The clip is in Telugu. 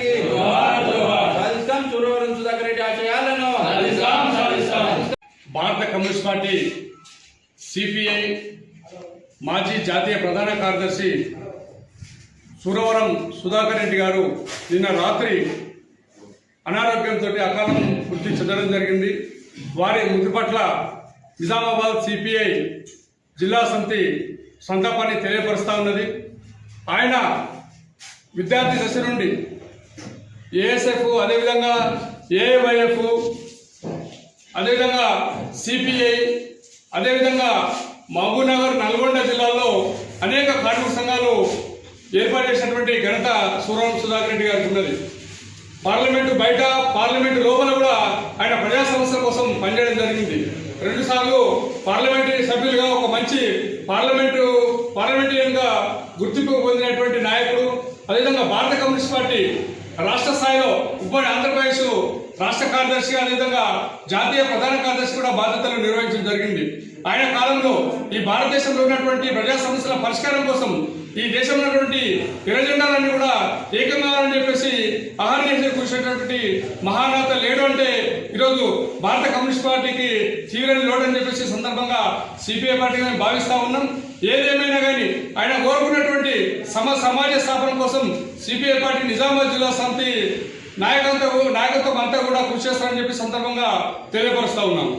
గారికి సుధాకర్ రెడ్డి భారత కమ్యూనిస్ట్ పార్టీ సిపిఐ మాజీ జాతీయ ప్రధాన కార్యదర్శి సురవరం సుధాకర్ రెడ్డి గారు నిన్న రాత్రి అనారోగ్యంతో అకాలం మృతి చెందడం జరిగింది. వారి మృతి పట్ల నిజామాబాద్ సిపిఐ జిల్లా సమితి సంతాపాన్ని తెలియపరుస్తూ ఉన్నది. ఆయన విద్యార్థి దశ నుండి ఏఎస్ఎఫ్ అదేవిధంగా ఏవైఎఫ్ అదేవిధంగా సిపిఐ అదేవిధంగా మహబూబ్నగర్ నల్గొండ జిల్లాలో అనేక కార్మిక సంఘాలు ఏర్పాటు చేసినటువంటి ఘనత సూరం సుధాకర్ రెడ్డి గారికి ఉన్నది. పార్లమెంటు బయట పార్లమెంటు లోపల కూడా ఆయన ప్రజా సమస్యల కోసం పనిచేయడం జరిగింది. రెండుసార్లు పార్లమెంటరీ సభ్యులుగా ఒక మంచి పార్లమెంటు పార్లమెంటేరియన్గా గుర్తింపు పొందినటువంటి నాయకుడు అదేవిధంగా భారత కమ్యూనిస్ట్ పార్టీ రాష్ట్ర స్థాయిలో ఉమ్మడి ఆంధ్రప్రదేశ్ రాష్ట్ర కార్యదర్శి అదేవిధంగా జాతీయ ప్రధాన కార్యదర్శి కూడా బాధ్యతలు నిర్వహించడం జరిగింది. ఆయన కాలంలో ఈ భారతదేశంలో ఉన్నటువంటి ప్రజా సమస్యల పరిష్కారం కోసం ఈ దేశంలో ఉన్నటువంటి ఎర్రజెండాలన్నీ కూడా ఏకం కావాలని చెప్పేసి ఆహార్యం కూర్చున్నటువంటి మహానాత లేడు అంటే ఈరోజు భారత కమ్యూనిస్ట్ పార్టీకి తీవ్రని లోటు అని చెప్పేసి సందర్భంగా సిపిఐ పార్టీగా మేము భావిస్తూ ఉన్నాం. ఏదేమైనా కానీ ఆయన కోరుకున్నటువంటి సమ సమాజ స్థాపన కోసం సిపిఐ పార్టీ నిజామాబాద్ జిల్లా సమితి నాయకత్వం నాయకత్వం అంతా కూడా కృషి చేస్తారని చెప్పి సందర్భంగా తెలియపరుస్తూ ఉన్నాం.